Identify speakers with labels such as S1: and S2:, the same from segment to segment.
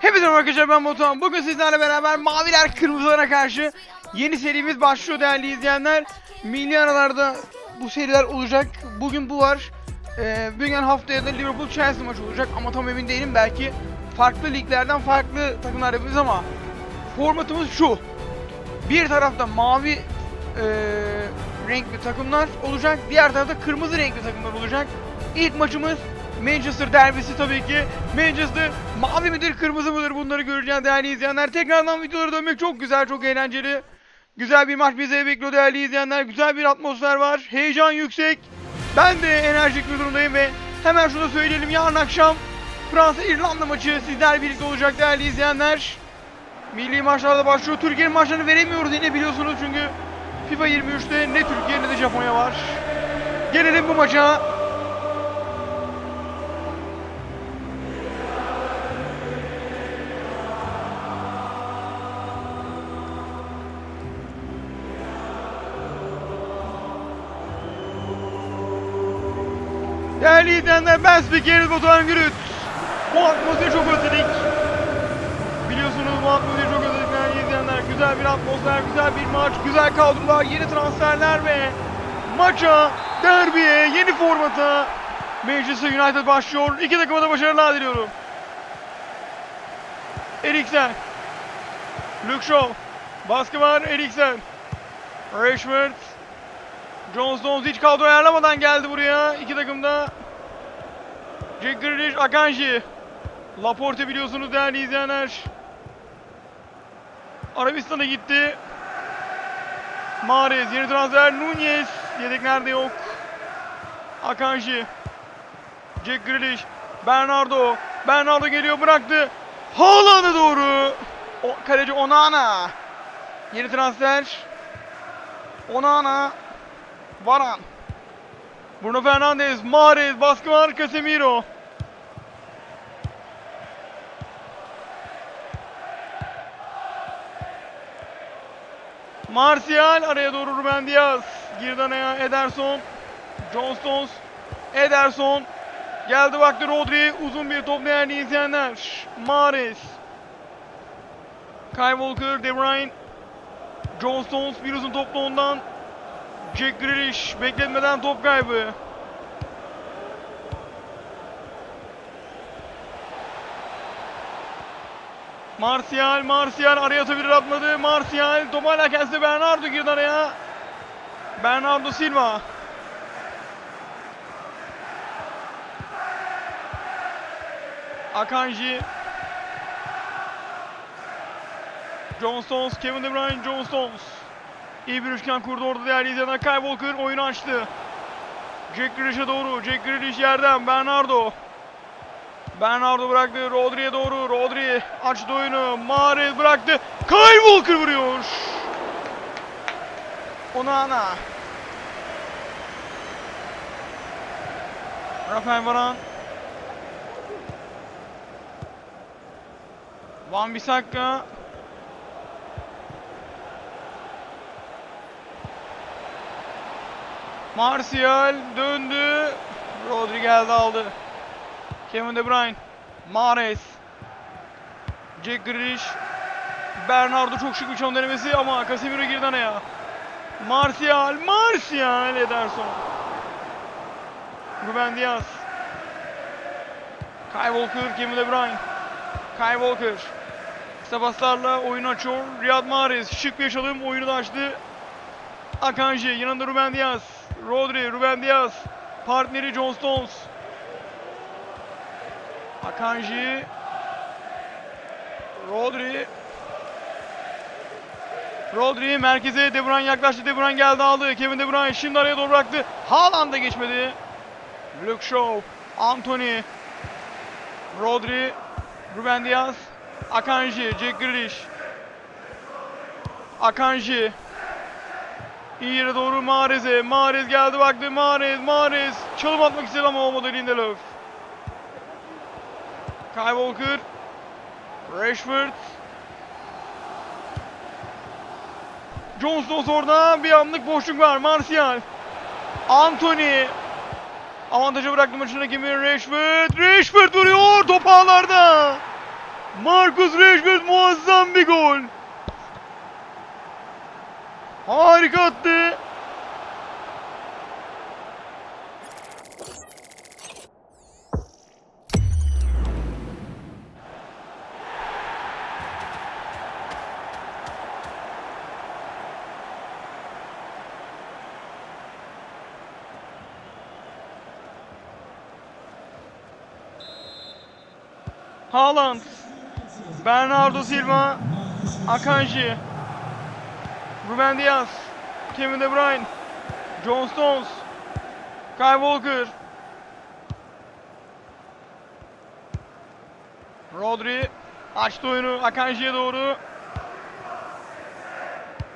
S1: Hepinize arkadaşlar ben Batuhan. Bugün sizlerle beraber maviler kırmızılara karşı yeni serimiz başlıyor değerli izleyenler. Milli aralarda bu seriler olacak. Bugün bu var. Ee, bugün haftaya da Liverpool Chelsea maçı olacak ama tam emin değilim. Belki farklı liglerden farklı takımlar yapacağız ama formatımız şu. Bir tarafta mavi eee, renkli takımlar olacak. Diğer tarafta kırmızı renkli takımlar olacak. İlk maçımız Manchester derbisi tabii ki. Manchester mavi midir kırmızı mıdır bunları göreceğiz değerli izleyenler. Tekrardan videolara dönmek çok güzel çok eğlenceli. Güzel bir maç bize bekliyor değerli izleyenler. Güzel bir atmosfer var. Heyecan yüksek. Ben de enerjik bir durumdayım ve hemen şunu söyleyelim. Yarın akşam Fransa-İrlanda maçı sizler birlikte olacak değerli izleyenler. Milli maçlarda başlıyor. Türkiye'nin maçlarını veremiyoruz yine biliyorsunuz çünkü FIFA 23'te ne Türkiye ne de Japonya var. Gelelim bu maça. İzleyenler ben spikeriz Batuhan Gürüt. Bu atmosferi çok özledik. Biliyorsunuz bu atmosferi çok özledik değerli izleyenler. Güzel bir atmosfer, güzel bir maç, güzel kadrolar, yeni transferler ve maça, derbiye, yeni formata Manchester United başlıyor. İki takıma da başarılar diliyorum. Eriksen. Luke Shaw. Baskı var Eriksen. Rashford. John Stones hiç kadro ayarlamadan geldi buraya. İki takımda. Jack Grealish, Akanji. Laporte biliyorsunuz değerli izleyenler. Arabistan'a gitti. Mahrez yeni transfer. Nunez yedeklerde yok. Akanji. Jack Grealish. Bernardo. Bernardo geliyor bıraktı. Haaland'a doğru. O, kaleci Onana. Yeni transfer. Onana. Varan. Bruno Fernandes. Mahrez. Baskı var. Casemiro. Martial araya doğru Ruben Diaz. Girdi araya Ederson. John Stones. Ederson. Geldi vakti Rodri. Uzun bir top değerli izleyenler. Mahrez. Kyle Walker. De Bruyne. John Stones bir uzun topla ondan. Jack Grealish bekletmeden top kaybı. Martial, Martial araya atabilir atmadı. Martial, top hala kendisi Bernardo girdi araya. Bernardo Silva. Akanji. John Stones, Kevin De Bruyne, John Stones. İyi bir üçgen kurdu orada değerli izleyenler. Kyle Walker oyunu açtı. Jack Grealish'e doğru. Jack Grealish yerden. Bernardo. Bernardo bıraktı. Rodri'ye doğru. Rodri açtı oyunu. Mahrez bıraktı. Kyle Walker vuruyor. Onana. Rafael Varane. Van Bissaka. Martial döndü. Rodri geldi aldı. Kevin De Bruyne. Mahrez. Jack Grealish. Bernardo çok şık bir çalım denemesi ama Casemiro girdi araya. Martial. Martial Ederson. Ruben Diaz. Kyle Walker. Kevin De Bruyne. Kyle Walker. Kısa paslarla oyunu açıyor. Riyad Mahrez. Şık bir çalım. Oyunu da açtı. Akanji. Yanında Ruben Diaz. Rodri, Ruben Diaz. Partneri John Stones. Akanji. Rodri. Rodri merkeze De Bruyne yaklaştı. De Bruyne geldi aldı. Kevin De Bruyne şimdi araya doğru bıraktı. Haaland da geçmedi. Luke Shaw. Anthony. Rodri. Ruben Diaz. Akanji. Jack Grealish. Akanji. İyi yere doğru Mahrez'e. Mahrez geldi baktı. Mahrez, Mahrez. Çalım atmak istedi ama olmadı Lindelöf. Kyle Walker. Rashford. John Stones orada. Bir anlık boşluk var. Martial. Anthony. Avantajı bıraktı maçın hakemi Rashford. Rashford vuruyor. Top ağlarda. Marcus Rashford muazzam bir gol. Harika attı. Haaland. Bernardo Silva. Akanji. Ruben Diaz. Kevin De Bruyne. John Stones. Kyle Walker. Rodri açtı oyunu Akanji'ye doğru.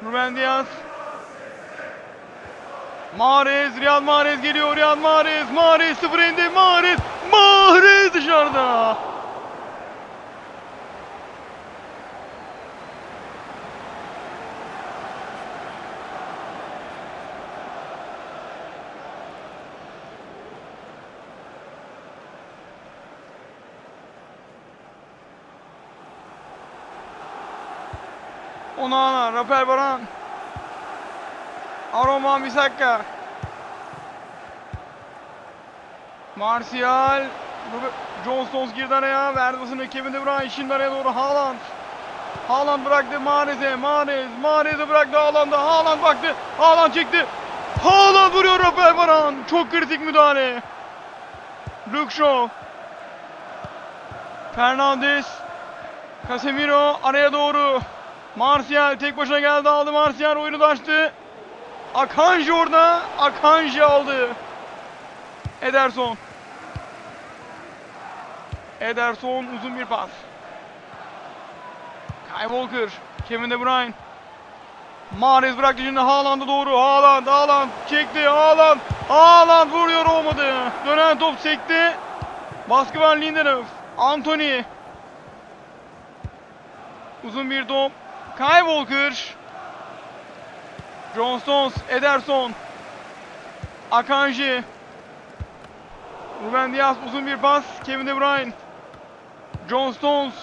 S1: Ruben Diaz. Mahrez, Riyad Mahrez geliyor. Riyad Mahrez, Mahrez sıfır indi. Mahrez, Onana, Rafael Varane. Aroma Misaka. Martial. Rube- John Stones girdi araya. Verdi pasını Kevin De Bruyne. Şimdi araya doğru Haaland. Haaland bıraktı Mahrez'e. Mahrez. Mahrez'e bıraktı Haaland'a. Haaland baktı. Haaland çekti. Haaland vuruyor Rafael Varane. Çok kritik müdahale. Luke Shaw. Fernandes. Casemiro araya doğru. Martial tek başına geldi aldı Martial oyunu da açtı. Akanji orada. Akanji aldı. Ederson. Ederson uzun bir pas. Kyle Walker. Kevin De Bruyne. Mahrez bıraktı şimdi Haaland'a doğru. Haaland, Haaland çekti. Haaland, Haaland vuruyor olmadı. Dönen top sekti. Baskı var Lindelöf. Anthony. Uzun bir top. Kyle Walker. John Stones, Ederson. Akanji. Ruben Diaz uzun bir pas. Kevin De Bruyne. John Stones.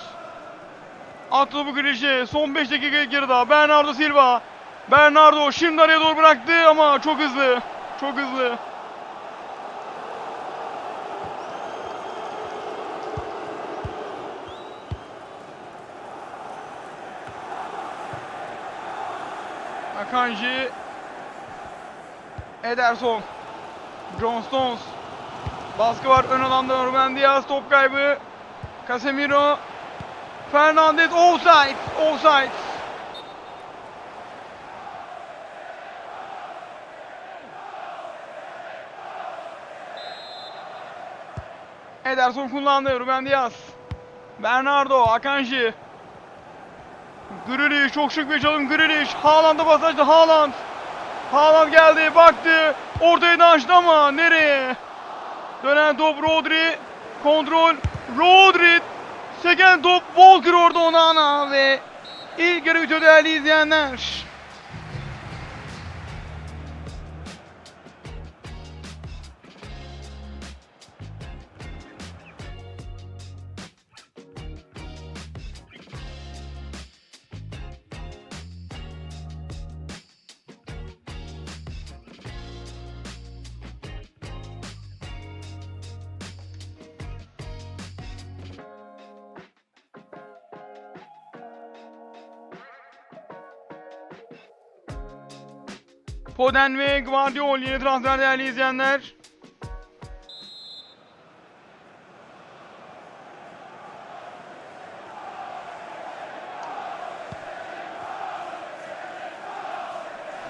S1: Attı topu Grealish. Son 5 dakika geride. Bernardo Silva. Bernardo şimdi araya doğru bıraktı ama çok hızlı. Çok hızlı. Akanji. Ederson. John Stones. Baskı var ön alanda Ruben Diaz top kaybı. Casemiro. Fernandez offside. Offside. Ederson kullandı. Ruben Diaz. Bernardo. Akanji. Grealish çok şık bir çalım Grealish. Haaland'a pas açtı Haaland. Haaland geldi baktı. Ortaya açtı ama nereye? Dönen top Rodri. Kontrol. Rodri. Seken top Walker orada Onana ve ilk yarı bitiyor değerli izleyenler. Foden ve Guardiol yeni transfer değerli izleyenler.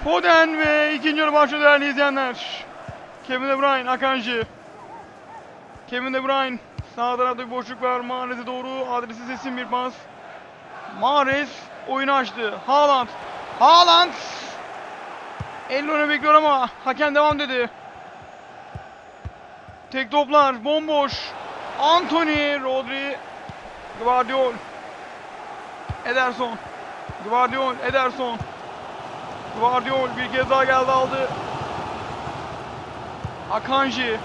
S1: Foden ve ikinci yarı başlıyor değerli izleyenler. Kevin De Bruyne, Akanji. Kevin De Bruyne. Sağ tarafta bir boşluk var. Mahrez'e doğru adresi sesin bir pas. Mahrez oyunu açtı. Haaland. Haaland. Öne bekliyor ama hakem devam dedi. Tek toplar bomboş. Anthony, Rodri, Guardiol. Ederson. Guardiol, Ederson. Guardiol bir kez daha geldi aldı. Akanji.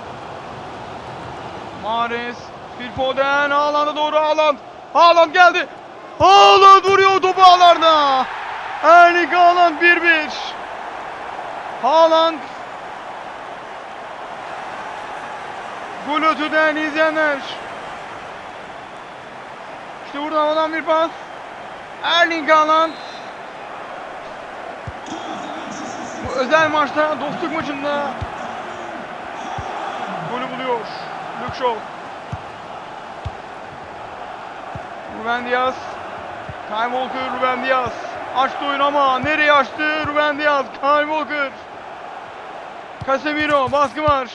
S1: Mahrez. Phil Foden. Haaland'a doğru Haaland. Haaland geldi. Haaland vuruyor topu ağlarda. Erling Haaland 1-1. Haaland değerli izleyenler. İşte burada havadan bir pas. Erling Haaland. Bu özel maçta, dostluk maçında golü buluyor. Luke Shaw. Ruben Diaz. Kyle Walker, Ruben Diaz. Açtı oyun ama nereye açtı? Ruben Diaz, Kyle Walker. Casemiro, baskı var.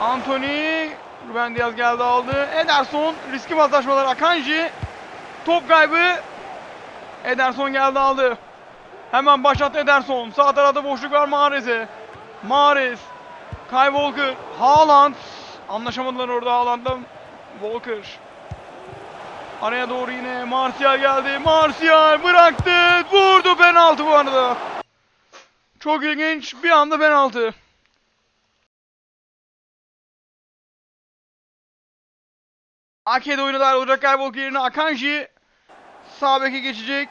S1: Anthony, Ruben Diaz geldi aldı. Ederson, riski paslaşmalar Akanji. Top kaybı. Ederson geldi aldı. Hemen başlattı Ederson. Sağ tarafta boşluk var Mahrez'e. Mahrez. Kyle Walker. Haaland. Anlaşamadılar orada Haaland'la Walker. Araya doğru yine Martial geldi. Martial bıraktı. Vurdu penaltı bu arada. Çok ilginç. Bir anda penaltı. Ake'de oynadılar Kyle Walker yerine Akanji sağ beke geçecek.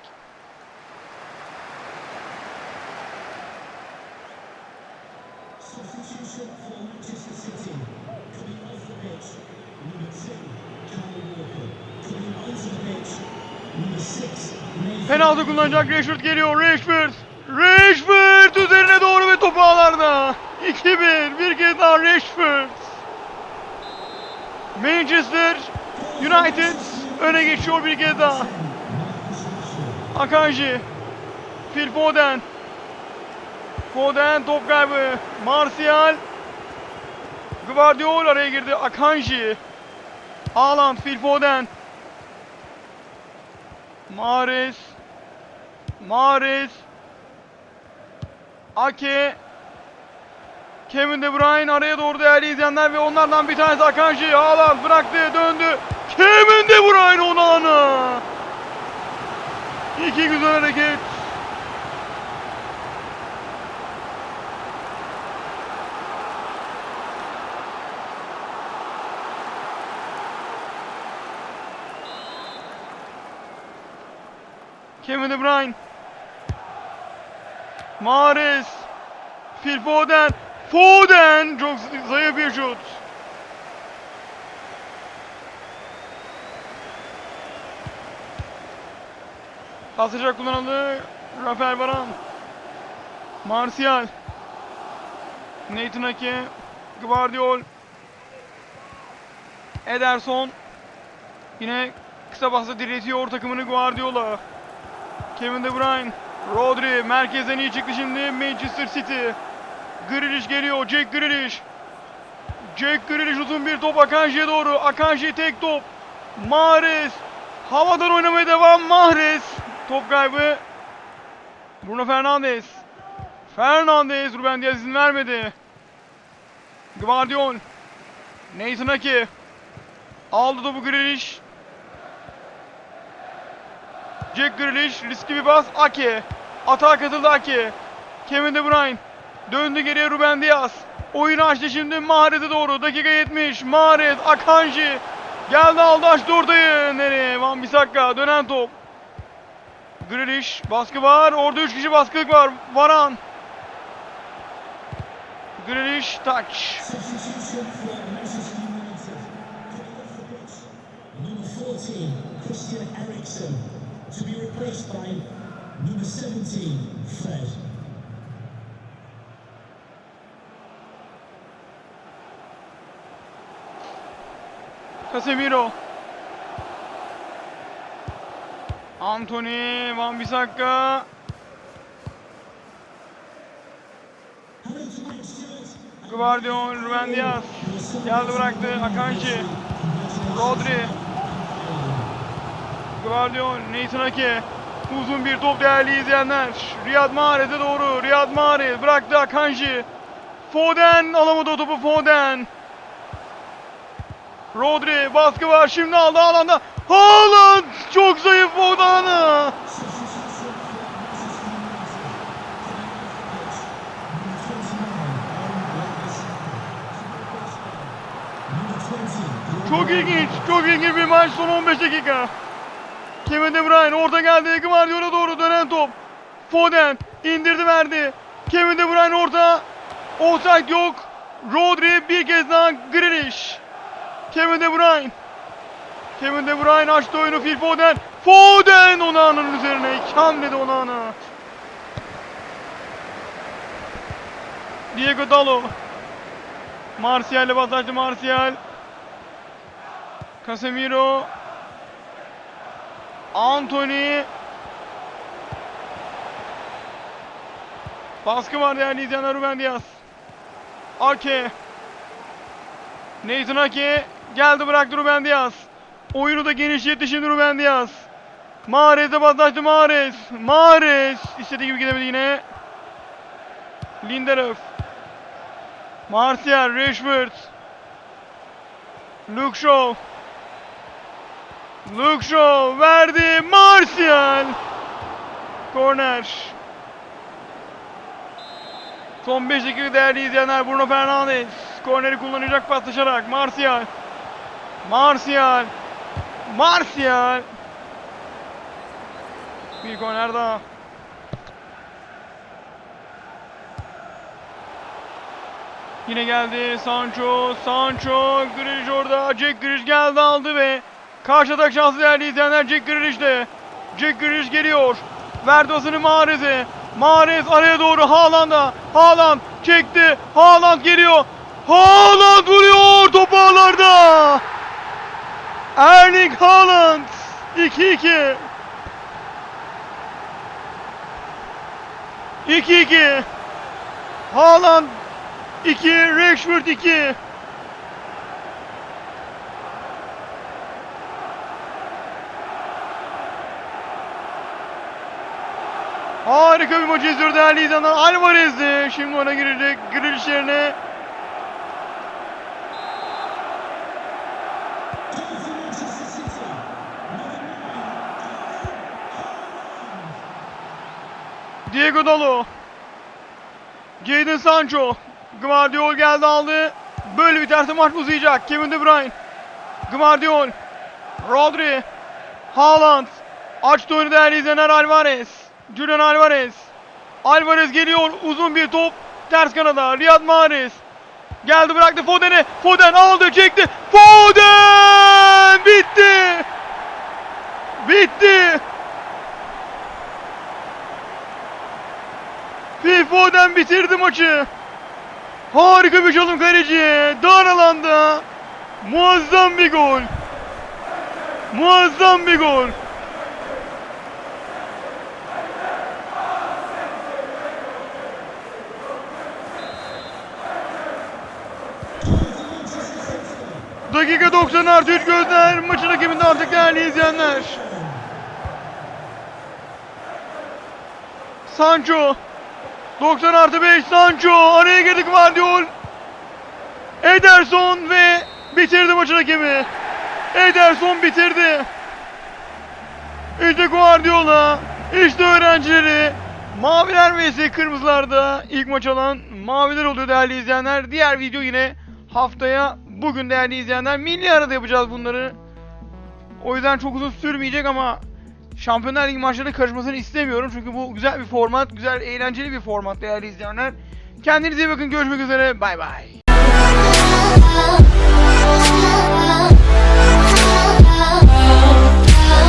S1: Penaltı kullanacak Rashford geliyor. Rashford. Rashford üzerine doğru ve topu ağlarda. 2-1. Bir kez daha Rashford. Manchester United öne geçiyor bir kez daha. Akanji. Phil Foden. Foden top kaybı. Martial. Gvardiol araya girdi. Akanji. Haaland, Phil Foden. Mahrez. Mahrez. Ake. Kevin De Bruyne araya doğru değerli izleyenler ve onlardan bir tanesi Akanji. Haaland bıraktı döndü. Kevin De Bruyne Onana. İki güzel hareket. Kevin De Bruyne. Mahrez. Phil Foden. Foden. Çok zayıf bir şut. Pasajak kullanıldı. Rafael Varane. Martial. Nathan Ake. Gvardiol. Ederson. Yine kısa pasla diretiyor takımını Guardiola. Kevin De Bruyne. Rodri merkezden iyi çıktı şimdi Manchester City. Grealish geliyor. Jack Grealish. Jack Grealish uzun bir top Akanji'ye doğru. Akanji tek top. Mahrez. Havadan oynamaya devam. Mahrez. Top kaybı. Bruno Fernandes. Fernandes. Ruben Diaz izin vermedi. Gvardiol. Nathan Ake. Aldı topu Grealish. Jack Grealish riskli bir pas Ake. Atağa katıldı Ake. Kevin De Bruyne. Döndü geriye Ruben Diaz. Oyunu açtı şimdi Mahrez'e doğru. Dakika 70. Mahrez, Akanji. Geldi aldı açtı ortayı. Nereye? Van Bissaka dönen top. Grealish baskı var. Orada 3 kişi baskılık var. Varan. Grealish touch.
S2: 17, Fred.
S1: Casemiro. Anthony, Van Bissaka. Guardiol, Ruben Diaz. Geldi bıraktı. Akanji. Rodri. Guardiol, Nathan Ake. Uzun bir top değerli izleyenler. Riyad Mahrez'e doğru. Riyad Mahrez bıraktı Akanji. Foden alamadı o topu Foden. Rodri baskı var şimdi aldı alanda. Haaland çok zayıf Foden'ı.
S2: Substitution for Manchester United. Coming off the pitch, number 29, Aaron Wan-Bissaka. To be replaced by number 20,
S1: Çok ilginç. Çok ilginç bir maç. Son 15 dakika. Kevin De Bruyne orta geldi. Guardiola doğru dönen top. Foden indirdi verdi. Kevin De Bruyne orta. Offside yok. Rodri bir kez daha Grealish. Kevin De Bruyne. Kevin De Bruyne açtı oyunu Phil Foden. Foden Onana'nın üzerine. İki hamlede. Diego Dalo. Martial'le paslaştı Martial. Casemiro. Anthony. Baskı var değerli izleyenler Ruben Diaz. Ake. Nathan Ake. Geldi bıraktı Ruben Diaz. Oyunu da genişletti şimdi Ruben Diaz. Mahrez'e paslaştı Mahrez. Mahrez. İstediği gibi gidemedi yine. Lindelöf. Martial, Rashford. Luke Shaw. Luke Shaw verdi. Martial. Korner. Son 5 dakika değerli izleyenler Bruno Fernandes. Korneri kullanacak paslaşarak. Martial. Martial. Martial. Bir korner daha. Yine geldi Sancho, Sancho, Grealish orada, Jack Grealish geldi aldı ve karşı atak şansı değerli izleyenler Jack Grealish'te. Jack Grealish geliyor. Verdi osunu Mahrez'e. Mahrez araya doğru Haaland'a. Haaland çekti. Haaland geliyor. Haaland vuruyor top ağlarda. Erling Haaland 2-2. 2-2. Haaland 2, Rashford 2. Harika bir maç izliyor değerli izleyenler. Alvarez'di. Şimdi ona girecek. Grealish yerine. Diego Dalo. Jadon Sancho. Guardiol geldi aldı. Böyle biterse maç uzayacak. Kevin De Bruyne. Guardiol. Rodri. Haaland. Açtı oyunu değerli izleyenler Alvarez. Julian Alvarez. Alvarez geliyor. Uzun bir top. Ters kanada. Riyad Mahrez. Geldi bıraktı Foden'e. Foden aldı çekti. Foden! Bitti. Bitti. Phil Foden bitirdi maçı. Harika bir çalım kaleci. Dar alanda. Muazzam bir gol. Muazzam bir gol. Dakika 90 artı 3 gözler. Maçın hakeminde artık değerli izleyenler. Sancho. 90 artı 5 Sancho. Araya girdik Guardiol. Ederson ve bitirdi maçın hakemi. Ederson bitirdi. İşte Guardiola. işte öğrencileri. Maviler vs kırmızılarda ilk maç alan maviler oluyor değerli izleyenler. Diğer video yine haftaya bugün değerli izleyenler milli arada yapacağız bunları. O yüzden çok uzun sürmeyecek ama Şampiyonlar Ligi maçlarına karışmasını istemiyorum. Çünkü bu güzel bir format, güzel, eğlenceli bir format değerli izleyenler. Kendinize iyi bakın. Görüşmek üzere. Bay bay.